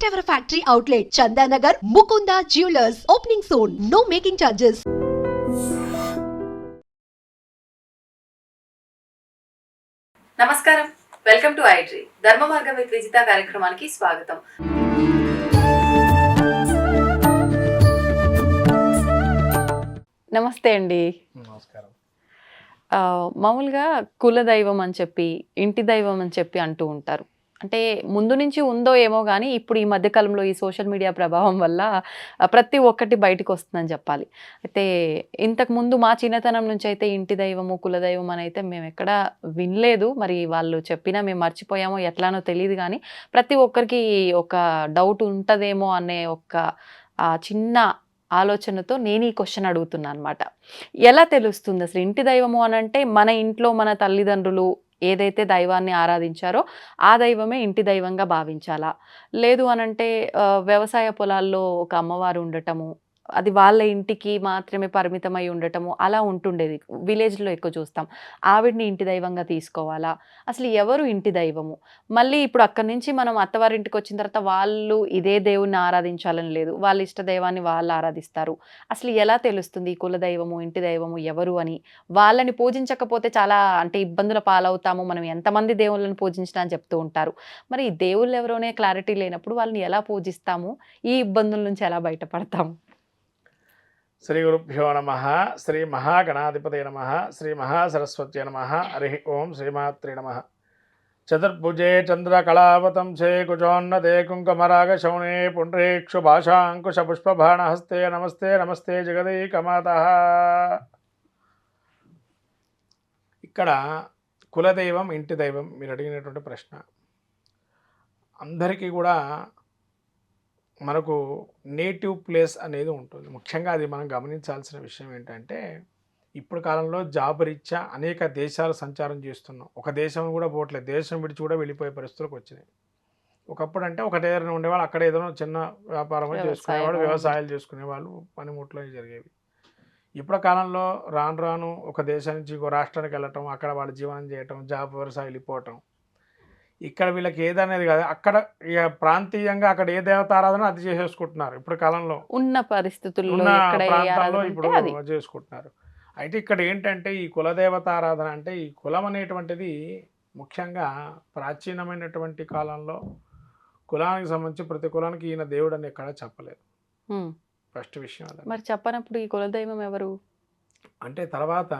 first ever factory outlet, Chandanagar, Mukunda Jewelers, opening soon. No making charges. నమస్కారం. Welcome to ఐట్రీ Dharma Margam with Vijitha కార్యక్రమానికి స్వాగతం. నమస్తే అండి. నమస్కారం. మామూలుగా కుల దైవం అని చెప్పి ఇంటి దైవం అని చెప్పి అంటూ ఉంటారు. అంటే ముందు నుంచి ఉందో ఏమో కానీ ఇప్పుడు ఈ మధ్యకాలంలో ఈ సోషల్ మీడియా ప్రభావం వల్ల ప్రతి ఒక్కటి బయటకు వస్తుందని చెప్పాలి. అయితే ఇంతకుముందు మా చిన్నతనం నుంచి అయితే ఇంటి దైవము కుల దైవం అని అయితే మేము ఎక్కడ వినలేదు. మరి వాళ్ళు చెప్పినా మేము మర్చిపోయామో ఎట్లానో తెలియదు కానీ ప్రతి ఒక్కరికి ఒక డౌట్ ఉంటుందేమో అనే ఒక చిన్న ఆలోచనతో నేను ఈ క్వశ్చన్ అడుగుతున్నా అనమాట ఎలా తెలుస్తుంది అసలు ఇంటి దైవము అని అంటే మన ఇంట్లో మన తల్లిదండ్రులు ఏదైతే దైవాన్ని ఆరాధించారో ఆ దైవమే ఇంటి దైవంగా భావించాలా? లేదు అనంటే వ్యవసాయ పొలాల్లో ఒక అమ్మవారు ఉండటము అది వాళ్ళ ఇంటికి మాత్రమే పరిమితమై ఉండటము అలా ఉంటుండేది. విలేజ్లో ఎక్కువ చూస్తాం. ఆవిడ్ని ఇంటి దైవంగా తీసుకోవాలా? అసలు ఎవరు ఇంటి దైవము? మళ్ళీ ఇప్పుడు అక్కడి నుంచి మనం అత్తవారింటికి వచ్చిన తర్వాత వాళ్ళు ఇదే దేవుణ్ణి ఆరాధించాలని లేదు. వాళ్ళ ఇష్ట దైవాన్ని వాళ్ళు ఆరాధిస్తారు. అసలు ఎలా తెలుస్తుంది ఈ కుల దైవము ఇంటి దైవము ఎవరు అని? వాళ్ళని పూజించకపోతే చాలా అంటే ఇబ్బందుల పాలవుతాము. మనం ఎంతమంది దేవుళ్ళని పూజించినా అని చెప్తూ ఉంటారు. మరి ఈ దేవుళ్ళు ఎవరోనే క్లారిటీ లేనప్పుడు వాళ్ళని ఎలా పూజిస్తాము? ఈ ఇబ్బందుల నుంచి ఎలా బయటపడతాము? శ్రీ గురుభ్యో నమ శ్రీ మహాగణాధిపతి నమ శ్రీ మహాసరస్వత్యే నమ హరి ఓం శ్రీమాత్రి నమ. చతుర్భుజే చంద్రకళావతంసే కుజోన్నదే కుంకుమరాగ శౌనే పుండ్రేక్షు భాషాంకుశ పుష్పభాణహస్తే నమస్తే నమస్తే జగదీకమాత. ఇక్కడ కులదైవం ఇంటి దైవం మీరు అడిగినటువంటి ప్రశ్న. అందరికీ కూడా మనకు నేటివ్ ప్లేస్ అనేది ఉంటుంది. ముఖ్యంగా అది మనం గమనించాల్సిన విషయం ఏంటంటే ఇప్పుడు కాలంలో జాబ్ రీత్యా అనేక దేశాలు సంచారం చేస్తున్నాం. ఒక దేశం కూడా పోవట్లేదు. దేశం విడిచి కూడా వెళ్ళిపోయే పరిస్థితులకు వచ్చినాయి. ఒకప్పుడు అంటే ఒక దగ్గర ఉండేవాళ్ళు అక్కడ ఏదైనా చిన్న వ్యాపారం చేసుకునేవాళ్ళు. వ్యవసాయాలు చేసుకునేవాళ్ళు పనిముట్లు జరిగేవి. ఇప్పుడు కాలంలో రాను రాను ఒక దేశం నుంచి ఇంకో రాష్ట్రానికి వెళ్ళటం అక్కడ వాళ్ళు జీవనం చేయటం జాబ్ వ్యవసాయం వెళ్ళిపోవటం ఇక్కడ వీళ్ళకి ఏదనేది కాదు. అక్కడ ప్రాంతీయంగా అక్కడ ఏ దేవతారాధన అది చేసేసుకుంటున్నారు ఇప్పుడు కాలంలో. ఉన్న పరిస్థితుల్లో ఉన్న ప్రాంతాల్లో ఇప్పుడు చేసుకుంటున్నారు. అయితే ఇక్కడ ఏంటంటే ఈ కులదేవత ఆరాధన అంటే ఈ కులం అనేటువంటిది ముఖ్యంగా ప్రాచీనమైనటువంటి కాలంలో కులానికి సంబంధించి ప్రతి కులానికి ఈయన దేవుడు అని ఎక్కడ చెప్పలేదు. ఫస్ట్ విషయం అదే. మరి చెప్పనప్పుడు ఈ కులదైవం ఎవరు? అంటే తర్వాత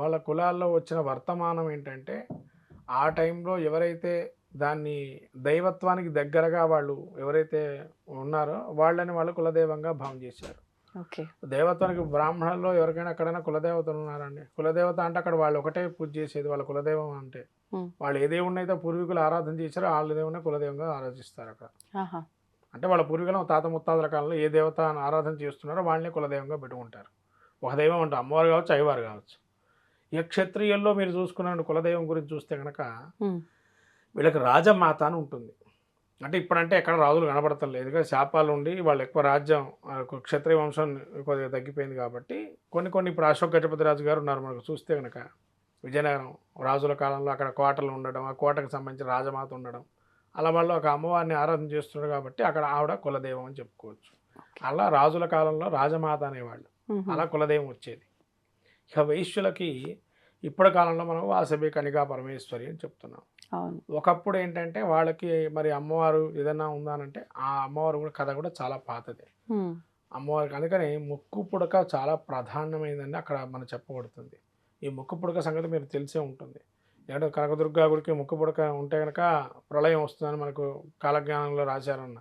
వాళ్ళ కులాల్లో వచ్చిన వర్తమానం ఏంటంటే ఆ టైంలో ఎవరైతే దాన్ని దైవత్వానికి దగ్గరగా వాళ్ళు ఎవరైతే ఉన్నారో వాళ్ళని వాళ్ళు కులదైవంగా భావం చేశారు. ఓకే. దేవతనికి బ్రాహ్మణుల్లో ఎవరికైనా అక్కడైనా కులదేవతలు ఉన్నారండి. కులదేవత అంటే అక్కడ వాళ్ళు ఒకటే పూజ చేసేది వాళ్ళ కులదైవం అంటే. వాళ్ళు ఏ దేవుడిని అయితే పూర్వీకులు ఆరాధన చేశారో వాళ్ళ దేవుడిని కులదైవంగా ఆరాధిస్తారు అక్కడ. అంటే వాళ్ళ పూర్వీకులు తాత ముత్తాతల కాలంలో ఏ దేవత ఆరాధన చేస్తున్నారో వాళ్ళని కులదైవంగా పెట్టుకుంటారు. ఒక దైవం అంటే అమ్మవారు కావచ్చు అయ్యవారు కావచ్చు. ఇక క్షత్రియుల్లో మీరు చూసుకున్న కులదైవం గురించి చూస్తే కనుక. వీళ్ళకి రాజమాత అని ఉంటుంది. అంటే ఇప్పుడంటే ఎక్కడ రాజులు కనబడటం లేదు. కానీ శాపాలు ఉండి వాళ్ళు ఎక్కువ రాజ్యం క్షత్రియ వంశం కొద్దిగా తగ్గిపోయింది కాబట్టి కొన్ని కొన్ని ఇప్పుడు అశోక్ గజపతి రాజు గారు ఉన్నారు మనకు చూస్తే కనుక విజయనగరం రాజుల కాలంలో అక్కడ కోటలు ఉండడం ఆ కోటకు సంబంధించిన రాజమాత ఉండడం. అలా వాళ్ళు ఒక అమ్మవారిని ఆరాధన చేస్తున్నారు కాబట్టి అక్కడ ఆవిడ కులదైవం అని చెప్పుకోవచ్చు. అలా రాజుల కాలంలో రాజమాత అనేవాళ్ళు. అలా కులదైవం వచ్చేది. ఇక వైశ్యులకి ఇప్పటి కాలంలో మనం వాసవి కనిగా పరమేశ్వరి అని చెప్తున్నాం. ఒకప్పుడు ఏంటంటే వాళ్ళకి మరి అమ్మవారు ఏదైనా ఉందానంటే ఆ అమ్మవారు కూడా కథ కూడా చాలా పాతదే. హ్మ్. అమ్మవారికి అందుకని ముక్కు పుడక చాలా ప్రధానమైందని అక్కడ మనం చెప్పబడుతుంది. ఈ ముక్కు పుడక సంగతి మీరు తెలిసే ఉంటుంది. ఎందుకంటే కనకదుర్గా గుడికి ముక్కు పుడక ఉంటే కనుక ప్రళయం వస్తుందని మనకు కాలజ్ఞానంలో రాశారన్న.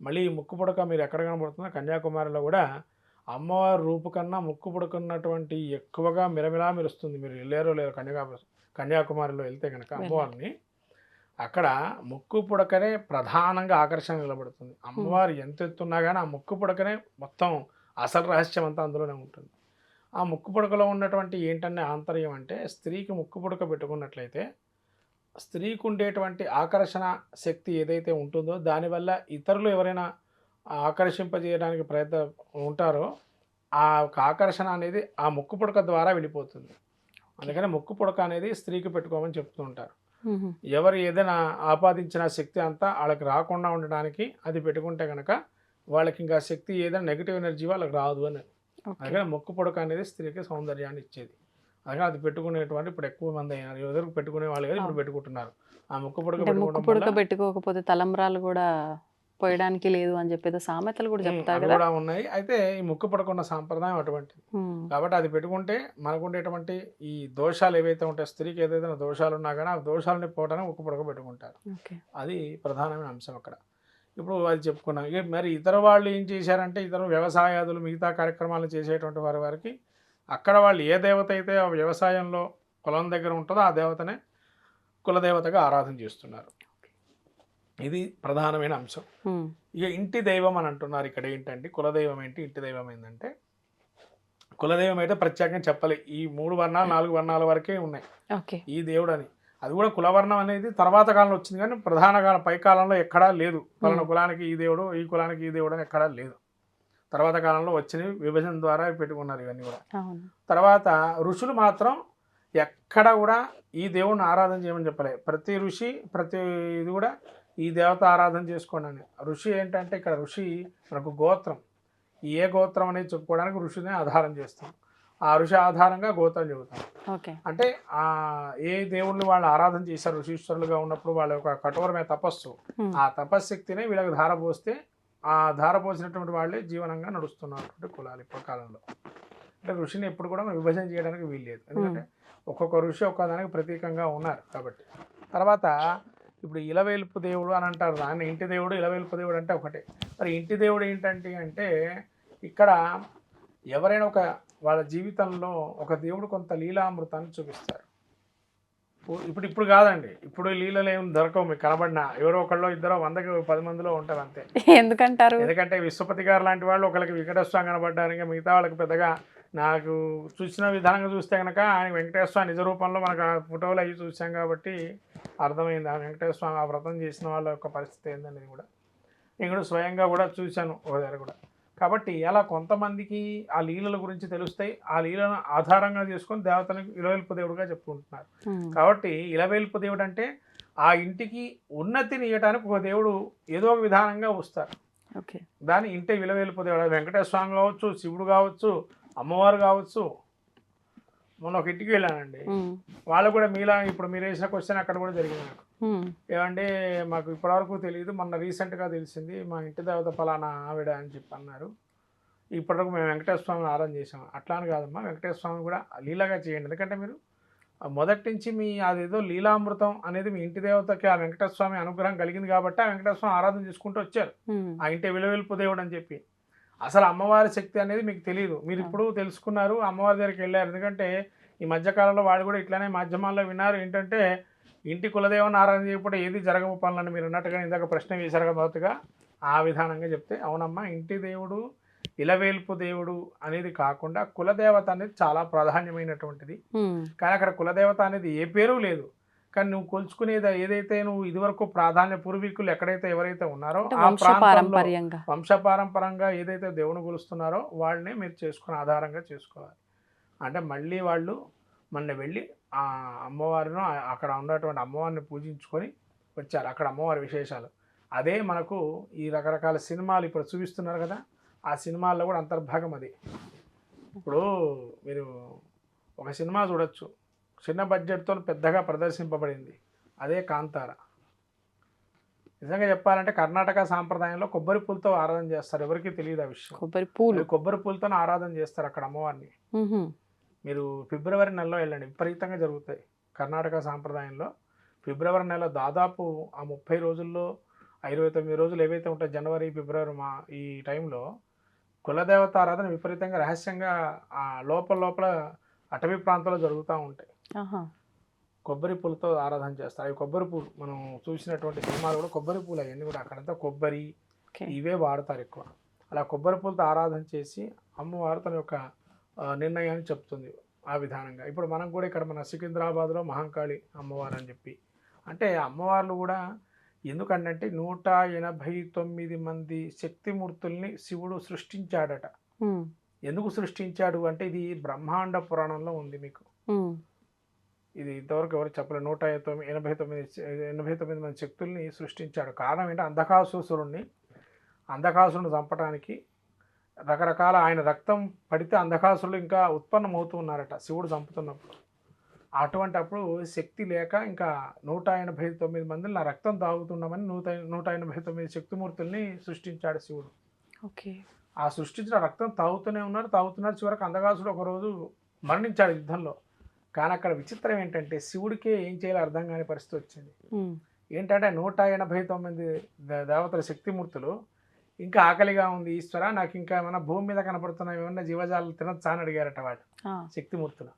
మళ్ళీ ఈ ముక్కు పుడక మీరు ఎక్కడ కనబడుతుందో కన్యాకుమారిలో కూడా అమ్మవారి రూపు కన్నా ముక్కు పుడక ఉన్నటువంటి ఎక్కువగా మిరమిలా మెరుస్తుంది. మీరు వెళ్ళారో లేరు కన్యాకుమారి కన్యాకుమారిలో వెళ్తే కనుక అమ్మవారిని అక్కడ ముక్కు పుడకనే ప్రధానంగా ఆకర్షణ నిలబడుతుంది. అమ్మవారు ఎంత ఎత్తున్నా కానీ ఆ ముక్కు పుడకనే మొత్తం అసలు రహస్యం అంతా అందులోనే ఉంటుంది. ఆ ముక్కు పుడకలో ఉన్నటువంటి ఏంటనే ఆంతర్యం అంటే స్త్రీకి ముక్కు పుడక పెట్టుకున్నట్లయితే స్త్రీకి ఉండేటువంటి ఆకర్షణ శక్తి ఏదైతే ఉంటుందో దానివల్ల ఇతరులు ఎవరైనా ఆకర్షింపజేయడానికి ప్రయత్నం ఉంటారో ఆ ఆకర్షణ అనేది ఆ ముక్కు పుడక ద్వారా వెళ్ళిపోతుంది. అందుకని ముక్కు పుడక అనేది స్త్రీకి పెట్టుకోమని చెప్తూ ఉంటారు. ఎవరు ఏదైనా ఆపాదించిన శక్తి అంతా వాళ్ళకి రాకుండా ఉండడానికి అది పెట్టుకుంటే కనుక వాళ్ళకి ఇంకా శక్తి ఏదైనా నెగిటివ్ ఎనర్జీ వాళ్ళకి రాదు అని. అందుకని మొక్కు పొడక అనేది స్త్రీకి సౌందర్యాన్ని ఇచ్చేది. అందుకని అది పెట్టుకునేటువంటి ఇప్పుడు ఎక్కువ మంది అయినారు. ఎదురు పెట్టుకునే వాళ్ళు ఇప్పుడు. పెట్టుకుంటున్నారు. ఆ ముక్కు పొడక ముక్కు పుడక పెట్టుకోకపోతే తలంబ్రాలు కూడా పోయడానికి లేదు అని చెప్పేది సామెతలు కూడా చెప్తారు కూడా ఉన్నాయి. అయితే ఈ ముక్కు పడుకున్న సాంప్రదాయం అటువంటిది. కాబట్టి అది పెట్టుకుంటే మనకు ఉండేటువంటి ఈ దోషాలు ఏవైతే ఉంటాయో స్త్రీకి ఏదైతే దోషాలు ఉన్నా కానీ ఆ దోషాలని పోవడానికి ముక్కు పడక పెట్టుకుంటారు. అది ప్రధానమైన అంశం అక్కడ. ఇప్పుడు అది చెప్పుకున్నాం. ఇక మరి ఇతర వాళ్ళు ఏం చేశారంటే ఇతర వ్యవసాయాదులు మిగతా కార్యక్రమాలు చేసేటువంటి వారి వారికి అక్కడ వాళ్ళు ఏ దేవత అయితే ఆ వ్యవసాయంలో కులం దగ్గర ఉంటుందో ఆ దేవతనే కులదేవతగా ఆరాధన చేస్తున్నారు. ఇది ప్రధానమైన అంశం. ఇక ఇంటి దైవం అని అంటున్నారు ఇక్కడ ఏంటంటే కులదైవం ఏంటి ఇంటి దైవం ఏంటంటే కులదైవం అయితే ప్రత్యేకంగా చెప్పాలి. ఈ మూడు వర్ణాలు నాలుగు వర్ణాల వరకే ఉన్నాయి. ఈ దేవుడు అని అది కూడా కులవర్ణం అనేది తర్వాత కాలంలో వచ్చింది కానీ ప్రధాన కాలం పై కాలంలో ఎక్కడా లేదు. పలానా. కులానికి ఈ దేవుడు ఈ కులానికి ఈ దేవుడు అని ఎక్కడా లేదు. తర్వాత కాలంలో వచ్చినవి విభజన ద్వారా పెట్టుకున్నారు ఇవన్నీ కూడా. తర్వాత ఋషులు మాత్రం ఎక్కడ కూడా ఈ దేవుడిని ఆరాధన చేయమని చెప్పలే. ప్రతి ఋషి ప్రతి ఇది కూడా ఈ దేవత ఆరాధన చేసుకోండి. అని ఋషి ఏంటంటే ఇక్కడ ఋషి మనకు గోత్రం. ఏ గోత్రం అనేది చెప్పుకోవడానికి ఋషిని ఆధారం చేస్తాం. ఆ ఋషి ఆధారంగా గోత్రం చెబుతాం. అంటే ఆ ఏ దేవుళ్ళు వాళ్ళు ఆరాధన చేశారు ఋషీశ్వరులుగా ఉన్నప్పుడు వాళ్ళ యొక్క కఠోరమైన తపస్సు. ఆ తపశ్శక్తిని వీళ్ళకి ధార పోస్తే ఆ ధార పోసినటువంటి వాళ్ళే జీవనంగా నడుస్తున్నటువంటి కులాలు ఇప్పటి కాలంలో అంటే ఋషిని ఎప్పుడు కూడా మనం విభజన చేయడానికి వీల్లేదు. ఎందుకంటే ఒక్కొక్క ఋషి ఒక్కదానికి ప్రతీకంగా ఉన్నారు కాబట్టి. తర్వాత ఇప్పుడు ఇలవేల్పు దేవుడు అని అంటారు దాన్ని. ఇంటి దేవుడు ఇలవేల్పు దేవుడు అంటే ఒకటే. మరి ఇంటి దేవుడు ఏంటంటే అంటే ఇక్కడ ఎవరైనా ఒక వాళ్ళ జీవితంలో ఒక దేవుడు కొంత లీలామృతాన్ని చూపిస్తారు. ఇప్పు- ఇప్పుడు ఇప్పుడు కాదండి. ఇప్పుడు లీలలు ఏం దొరకవు మీకు కనబడిన. ఎవరో ఒకళ్ళు ఇద్దరు వందకి పది మందిలో ఉంటారు అంతే. ఎందుకంటారు? ఎందుకంటే విశ్వపతి గారు లాంటి వాళ్ళు ఒకరికి వెంకటేశ్వర స్వామి కనబడ్డారు ఇంకా మిగతా వాళ్ళకి పెద్దగా నాకు చూసిన విధానంగా చూస్తే కనుక ఆయన వెంకటేశ్వర స్వామి నిజ రూపంలో మనకు ఫోటోలు అవి చూసాం కాబట్టి అర్థమైంది. ఆ వెంకటేశ్వర స్వామి ఆ వ్రతం చేసిన వాళ్ళ యొక్క పరిస్థితి ఏందనేది కూడా. నేను కూడా స్వయంగా కూడా చూశాను ఒక దగ్గర కూడా. కాబట్టి అలా కొంతమందికి ఆ లీలల గురించి తెలుస్తాయి. ఆ లీలను ఆధారంగా చేసుకొని దేవతని ఇలవెల్పు దేవుడుగా చెప్పుకుంటున్నారు. కాబట్టి ఇలవేల్పు దేవుడు అంటే ఆ ఇంటికి ఉన్నతిని ఇవ్వడానికి ఒక దేవుడు ఏదో ఒక విధానంగా వస్తారు. ఓకే. దాని ఇంటి విలవేల్పు దేవుడు. వెంకటేశ్వర స్వామి కావచ్చు శివుడు కావచ్చు అమ్మవారు కావచ్చు. మొన్న ఒక ఇంటికి వెళ్ళానండి. వాళ్ళు కూడా మీలా ఇప్పుడు మీరు వేసిన క్వశ్చన్ అక్కడ కూడా జరిగింది నాకు. ఏమంటే మాకు ఇప్పటివరకు తెలియదు మొన్న రీసెంట్గా తెలిసింది మా ఇంటి దేవత ఫలానా ఆవిడ అని చెప్పి అన్నారు. ఇప్పటివరకు మేము వెంకటేశ్వర స్వామిని ఆరాధన చేసాం అట్లా అని కాదమ్మా వెంకటేశ్వర స్వామి కూడా లీలాగా చేయండి. ఎందుకంటే మీరు మొదటి నుంచి మీ అదేదో లీలామృతం అనేది మీ ఇంటి దేవతకి ఆ వెంకటేశ్వర స్వామి అనుగ్రహం కలిగింది కాబట్టి ఆ వెంకటేశ్వర స్వామి ఆరాధన చేసుకుంటూ వచ్చారు. ఆ ఇంటి విలువెల్పు దేవుడు అని చెప్పి. అసలు అమ్మవారి శక్తి అనేది మీకు తెలియదు మీరు ఇప్పుడు తెలుసుకున్నారు అమ్మవారి దగ్గరికి వెళ్ళారు. ఎందుకంటే ఈ మధ్యకాలంలో వాళ్ళు కూడా ఇట్లానే మాధ్యమాల్లో విన్నారు. ఏంటంటే ఇంటి కులదేవని ఆరాధన చేయకపోతే ఏది జరగవు పనులని మీరు అన్నట్టుగా ఇందాక ప్రశ్న వేశారు మొదటగా ఆ విధానంగా చెప్తే అవునమ్మా ఇంటి దేవుడు ఇలవేల్పు దేవుడు అనేది కాకుండా కులదేవత అనేది చాలా ప్రాధాన్యమైనటువంటిది. కానీ అక్కడ కులదేవత అనేది ఏ పేరు లేదు. కానీ నువ్వు కొలుచుకునేది ఏదైతే నువ్వు ఇదివరకు ప్రాధాన్య పూర్వీకులు ఎక్కడైతే ఎవరైతే ఉన్నారో ఆ ప్రాంతంలో వంశపారంపరంగా ఏదైతే దేవుని కొలుస్తున్నారో వాళ్ళనే మీరు చేసుకుని ఆధారంగా చేసుకోవాలి. అంటే మళ్ళీ వాళ్ళు మొన్న వెళ్ళి ఆ అమ్మవారిను అక్కడ ఉన్నటువంటి అమ్మవారిని పూజించుకొని వచ్చారు. అక్కడ అమ్మవారి విశేషాలు. అదే మనకు ఈ రకరకాల సినిమాలు ఇప్పుడు చూపిస్తున్నారు కదా ఆ సినిమాల్లో కూడా అంతర్భాగం అది. ఇప్పుడు మీరు ఒక సినిమా చూడొచ్చు. చిన్న బడ్జెట్తో పెద్దగా ప్రదర్శింపబడింది. అదే కాంతార. నిజంగా చెప్పాలంటే కర్ణాటక సాంప్రదాయంలో కొబ్బరి పూలతో ఆరాధన చేస్తారు. ఎవరికీ తెలియదు ఆ విషయం. కొబ్బరి పూలు. కొబ్బరి పూలతో ఆరాధన చేస్తారు అక్కడ అమ్మవారిని. మ్మ్. మీరు ఫిబ్రవరి నెలలో వెళ్ళండి. విపరీతంగా జరుగుతాయి కర్ణాటక సాంప్రదాయంలో. ఫిబ్రవరి నెల దాదాపు ఆ ముప్పై రోజుల్లో ఇరవై తొమ్మిది రోజులు ఏవైతే ఉంటాయో జనవరి ఫిబ్రవరి మా ఈ టైంలో కులదేవత ఆరాధన విపరీతంగా రహస్యంగా ఆ లోపల లోపల అటవీ ప్రాంతాల్లో జరుగుతూ ఉంటాయి. కొబ్బరి పూలతో ఆరాధన చేస్తారు. అవి కొబ్బరి పూలు మనం చూసినటువంటి సినిమాలు కూడా కొబ్బరి పూలు అవన్నీ కూడా అక్కడంతా కొబ్బరి ఇవే వాడతారు ఎక్కువ. అలా కొబ్బరి పూలతో ఆరాధన చేసి అమ్మవారు తన యొక్క నిర్ణయాన్ని చెప్తుంది ఆ విధానంగా. ఇప్పుడు మనం కూడా ఇక్కడ మన సికింద్రాబాద్లో మహంకాళి అమ్మవారు అని చెప్పి. అంటే అమ్మవార్లు కూడా ఎందుకంటే నూట ఎనభై తొమ్మిది మంది శక్తిమూర్తుల్ని శివుడు సృష్టించాడట. ఎందుకు సృష్టించాడు అంటే ఇది బ్రహ్మాండ పురాణంలో ఉంది మీకు. ఇది ఇంతవరకు ఎవరు చెప్పలేదు నూట తొమ్మిది ఎనభై తొమ్మిది ఎనభై తొమ్మిది మంది శక్తుల్ని సృష్టించాడు. కారణం ఏంటి? అంధకాసురుణ్ణి అంధకాసురుని చంపడానికి రకరకాల ఆయన రక్తం పడితే అంధకాసురులు ఇంకా ఉత్పన్నం అవుతూ ఉన్నారట శివుడు చంపుతున్నప్పుడు. అటువంటి అప్పుడు శక్తి లేక ఇంకా నూట ఎనభై తొమ్మిది మందిని నా రక్తం తాగుతున్నామని నూట నూట ఎనభై తొమ్మిది శక్తిమూర్తుల్ని సృష్టించాడు శివుడు. ఓకే. ఆ సృష్టించిన రక్తం తాగుతూనే ఉన్నారు. తాగుతున్నారు. చివరికి అందగాసుడు ఒకరోజు మరణించాడు యుద్ధంలో. కానీ అక్కడ విచిత్రం ఏంటంటే శివుడికే ఏం చేయాలో అర్థం కాని పరిస్థితి వచ్చింది. ఏంటంటే నూట ఎనభై తొమ్మిది దేవతల శక్తిమూర్తులు ఇంకా ఆకలిగా ఉంది ఈశ్వర నాకు ఇంకా ఏమైనా భూమి మీద కనపడుతున్న ఏమన్నా జీవజాలు తినొచ్చా అని అడిగారట ఆ, శక్తిమూర్తులు.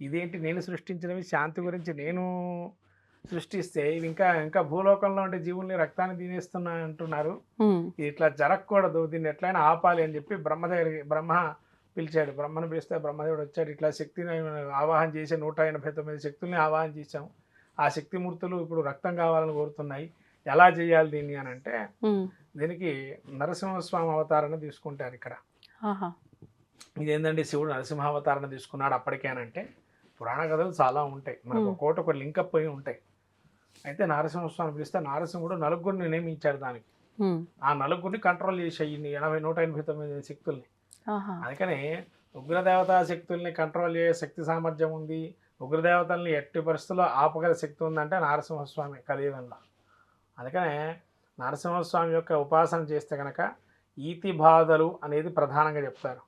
ఇదేంటి నేను సృష్టించినవి? శాంతి గురించి నేను సృష్టిస్తే ఇవి ఇంకా ఇంకా భూలోకంలో ఉండే జీవుల్ని రక్తాన్ని తినేస్తున్నా అంటున్నారు. ఇట్లా జరగకూడదు దీన్ని ఎట్లయినా ఆపాలి అని చెప్పి బ్రహ్మ దగ్గరికి బ్రహ్మ పిలిచాడు. బ్రహ్మను పిలిస్తే బ్రహ్మదేవుడు వచ్చాడు. ఇట్లా శక్తిని ఆవాహన చేసి నూట ఎనభై తొమ్మిది శక్తుల్ని ఆవాహన చేశాం. ఆ శక్తిమూర్తులు ఇప్పుడు రక్తం కావాలని కోరుతున్నాయి. ఎలా చేయాలి దీన్ని అని అంటే దీనికి నరసింహస్వామి అవతారాన్ని తీసుకుంటారు ఇక్కడ. ఇదేంటంటే శివుడు నరసింహ అవతారాన్ని తీసుకున్నాడు అప్పటికేనంటే పురాణ కథలు చాలా ఉంటాయి. మనకు. ఒక్కోటి ఒక లింకప్ పోయి ఉంటాయి. అయితే నరసింహస్వామి పిలిస్తే నరసింహుడు నలుగురిని నియమించాడు దానికి. ఆ నలుగురిని కంట్రోల్ చేసాయి ఎనభై నూట ఎనభై తొమ్మిది శక్తుల్ని. అందుకని ఉగ్రదేవతా శక్తుల్ని కంట్రోల్ చేసే శక్తి సామర్థ్యం ఉంది. ఉగ్రదేవతల్ని ఎట్టి పరిస్థితుల్లో ఆపగల శక్తి ఉందంటే నరసింహస్వామి కలియుగంలో. అందుకనే నరసింహస్వామి యొక్క ఉపాసన చేస్తే కనుక ఈతి బాధలు అనేది ప్రధానంగా చెప్తారు.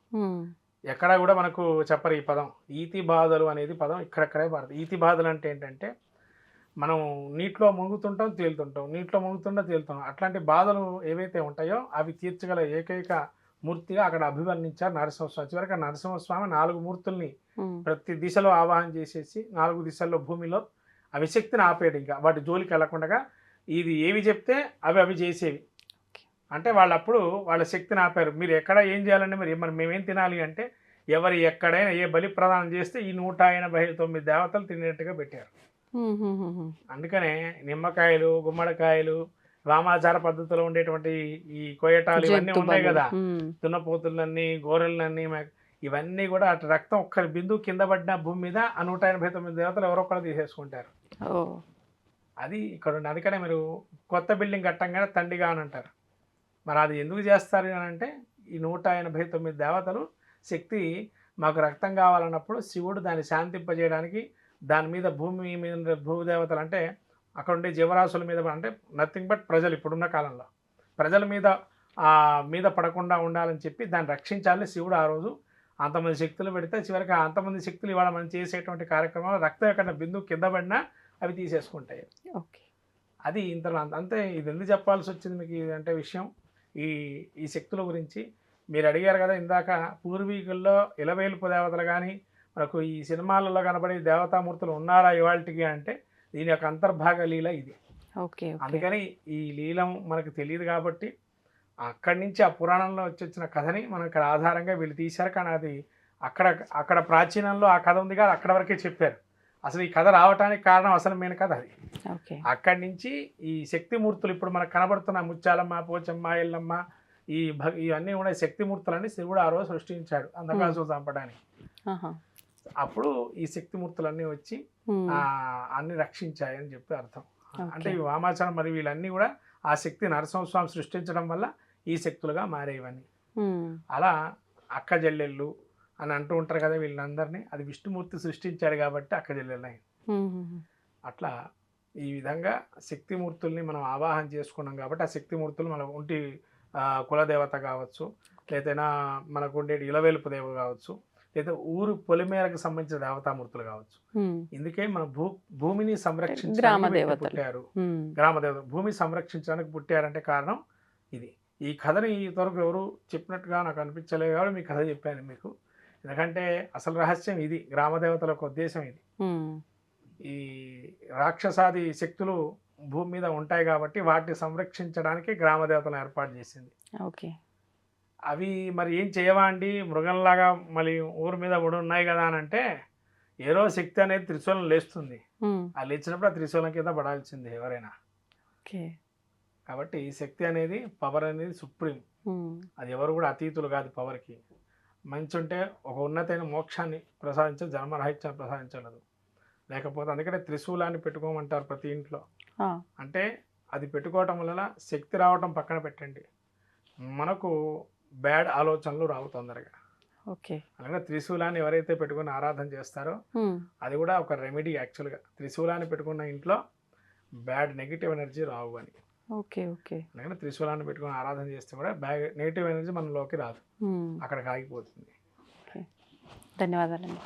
ఎక్కడ కూడా మనకు చెప్పరు ఈ పదం. ఈతి బాధలు అనేది పదం ఇక్కడక్కడే పడుతుంది ఈతి బాధలు అంటే ఏంటంటే మనం నీటిలో మునుగుతుంటాం తేలుతుంటాం. నీటిలో మునుగుతుంటా తేలుతుంటాం అట్లాంటి బాధలు ఏవైతే ఉంటాయో అవి తీర్చగల ఏకైక మూర్తిగా అక్కడ అభివర్ణించారు నరసింహస్వామి. చివరికి నరసింహస్వామి నాలుగు మూర్తుల్ని ప్రతి దిశలో ఆవాహన చేసేసి నాలుగు దిశల్లో భూమిలో అవి శక్తిని ఆపేయడం. ఇంకా వాటి జోలికి వెళ్ళకుండా ఇది ఏవి చెప్తే అవి అవి చేసేవి. అంటే వాళ్ళు అప్పుడు వాళ్ళ శక్తిని ఆపారు. మీరు ఎక్కడ ఏం చేయాలంటే మరి మరి మేమేం తినాలి అంటే ఎవరు ఎక్కడైనా ఏ బలి ప్రదానం చేస్తే ఈ నూట ఎనభై తొమ్మిది దేవతలు తినేట్టుగా పెట్టారు. అందుకనే నిమ్మకాయలు గుమ్మడికాయలు వామాచార పద్ధతిలో ఉండేటువంటి ఈ కోయటాలు ఇవన్నీ ఉన్నాయి. కదా. దున్నపోతులన్నీ గోరెలన్నీ ఇవన్నీ కూడా అటు రక్తం ఒక్క బిందువు కింద పడిన భూమి మీద ఆ నూట ఎనభై తొమ్మిది దేవతలు ఎవరో ఒకరు తీసేసుకుంటారు. అది ఇక్కడ ఉంది అందుకనే మీరు కొత్త బిల్డింగ్ కట్టంగానే తండిగా అని అంటారు. మరి అది ఎందుకు చేస్తారు అని అంటే ఈ నూట ఎనభై తొమ్మిది దేవతలు శక్తి మాకు రక్తం కావాలన్నప్పుడు శివుడు దాన్ని శాంతింపజేయడానికి దాని మీద భూమి మీద భూదేవతలు అంటే అక్కడ ఉండే జీవరాశుల మీద అంటే నథింగ్ బట్ ప్రజలు ఇప్పుడున్న కాలంలో. ప్రజల మీద మీద పడకుండా ఉండాలని చెప్పి దాన్ని రక్షించాలని శివుడు ఆ రోజు అంతమంది శక్తులు పెడితే చివరికి అంతమంది శక్తులు ఇవాళ మనం చేసేటువంటి కార్యక్రమాలు రక్తం ఎక్కడ బిందువు కింద పడినా అవి తీసేసుకుంటాయి. ఓకే. అది ఇంత అంతే ఇది ఎందుకు చెప్పాల్సి వచ్చింది మీకు ఇది అంటే విషయం? ఈ ఈ శక్తుల గురించి మీరు అడిగారు కదా ఇందాక పూర్వీకుల్లో ఇలవేలుపు దేవతలు కానీ మనకు ఈ సినిమాలలో కనబడే దేవతామూర్తులు ఉన్నారా ఇవాళకి అంటే దీని యొక్క అంతర్భాగ లీల ఇది. ఓకే అందుకని ఈ లీలం మనకు తెలియదు కాబట్టి అక్కడి నుంచి ఆ పురాణంలో వచ్చి వచ్చిన కథని మనం ఇక్కడ ఆధారంగా వీళ్ళు తీశారు. కానీ అది అక్కడ అక్కడ ప్రాచీనంలో ఆ కథ ఉంది కదా అక్కడ వరకే చెప్పారు. అసలు ఈ కథ రావడానికి కారణం అసలు మెయిన్ కథ అది. అక్కడి నుంచి ఈ శక్తిమూర్తులు ఇప్పుడు మనకు కనబడుతున్న ముత్యాలమ్మ పోచమ్మ ఎల్లమ్మ ఈ ఇవన్నీ కూడా శక్తిమూర్తులని శివుడు ఆ రోజు సృష్టించాడు. అంధకాసు చంపడానికి. అప్పుడు ఈ శక్తిమూర్తులన్నీ వచ్చి అన్ని రక్షించాయని చెప్పి అర్థం. అంటే ఈ వామాచారం మరి వీళ్ళన్నీ కూడా ఆ శక్తి నరసింహస్వామి సృష్టించడం వల్ల ఈ శక్తులుగా మారేవని అలా అక్క చెల్లెళ్ళు అని అంటూ ఉంటారు కదా వీళ్ళందరినీ అది విష్ణుమూర్తి సృష్టించాడు కాబట్టి అక్క ఉమ్, అట్లా ఈ విధంగా శక్తిమూర్తుల్ని మనం ఆవాహన చేసుకున్నాం కాబట్టి ఆ శక్తిమూర్తులు మన ఒంటి కులదేవత కావచ్చు లేదైనా మనకు ఉండే ఇలవేలుపు దేవ కావచ్చు లేదా ఊరు పొలిమేరకు సంబంధించిన దేవతామూర్తులు కావచ్చు. ఇందుకే మన భూ భూమిని గ్రామ సంరక్షించడానికి దేవతలు. పుట్టారు. ఉమ్, గ్రామ దేవత భూమి సంరక్షించడానికి పుట్టారంటే కారణం ఇది. ఈ కథని ఇంతవరకు ఎవరు చెప్పినట్టుగా నాకు అనిపించలేదు కాబట్టి మీ కథ చెప్పాను మీకు. ఎందుకంటే అసలు రహస్యం ఇది. గ్రామ దేవతల యొక్క ఉద్దేశం ఇది. ఈ రాక్షసాది శక్తులు భూమి మీద ఉంటాయి కాబట్టి వాటిని సంరక్షించడానికి గ్రామ దేవతలను ఏర్పాటు చేసింది. ఓకే. అవి మరి ఏం చేయవా అండి? మృగంలాగా మళ్ళీ ఊరి మీద కూడా ఉన్నాయి కదా అని అంటే ఏదో శక్తి అనేది త్రిశూలం లేస్తుంది. ఆ లేచినప్పుడు ఆ త్రిశూలం కింద పడాల్సిందే ఎవరైనా. కాబట్టి ఈ శక్తి అనేది పవర్ అనేది సుప్రీం. అది ఎవరు కూడా అతీతులు కాదు పవర్కి. మంచి ఉంటే ఒక ఉన్నతమైన మోక్షాన్ని ప్రసాదించ జన్మరాహిత్యాన్ని ప్రసాదించగలదు. లేకపోతే అందుకనే త్రిశూలాన్ని పెట్టుకోమంటారు ప్రతి ఇంట్లో. అంటే అది పెట్టుకోవటం వలన శక్తి రావటం పక్కన పెట్టండి. మనకు బ్యాడ్ ఆలోచనలు రావు తొందరగా. ఓకే. అలాగే త్రిశూలాన్ని ఎవరైతే పెట్టుకుని ఆరాధన చేస్తారో అది కూడా ఒక రెమెడీ యాక్చువల్గా త్రిశూలాన్ని పెట్టుకున్న ఇంట్లో బ్యాడ్ నెగిటివ్ ఎనర్జీ రావు అని. Okay okay. అలాగే త్రిశూలాన్ని పెట్టుకుని ఆరాధన చేస్తే కూడా బ్యాగ్ నెగిటివ్ ఎనర్జీ మనలోకి రాదు. ఉమ్, అక్కడికి ఆగిపోతుంది. ధన్యవాదాలండి.